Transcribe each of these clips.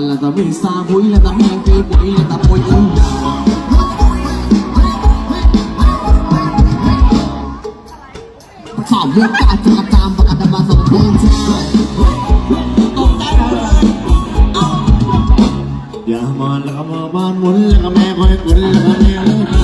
là ta về xa vui là ta mang cái quỷ là ta bôi ơn Phạm vô cả trà tam và cả đam ba sầu quên Dạ mà là mà ban muốn là mẹ coi quên là mẹ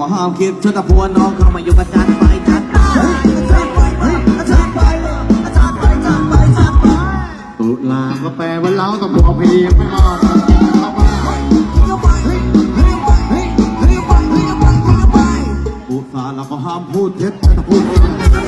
บ่ห้ามคิดชดตะพวนน้องเข้ามาอยู่กับจันไปจันไปตุลาก็แปลว่าเล้าต้องบอกเพลงไม่มดอุตส่าห์เราก็ห้ามพูดเท็จแต่พูด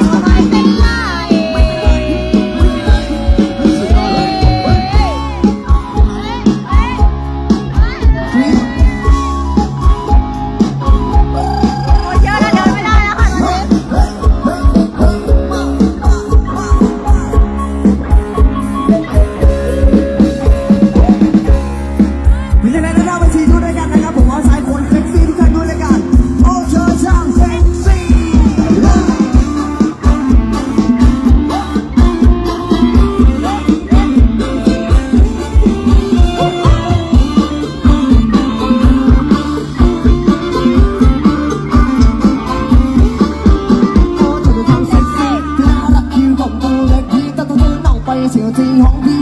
เสียงจริงของพี่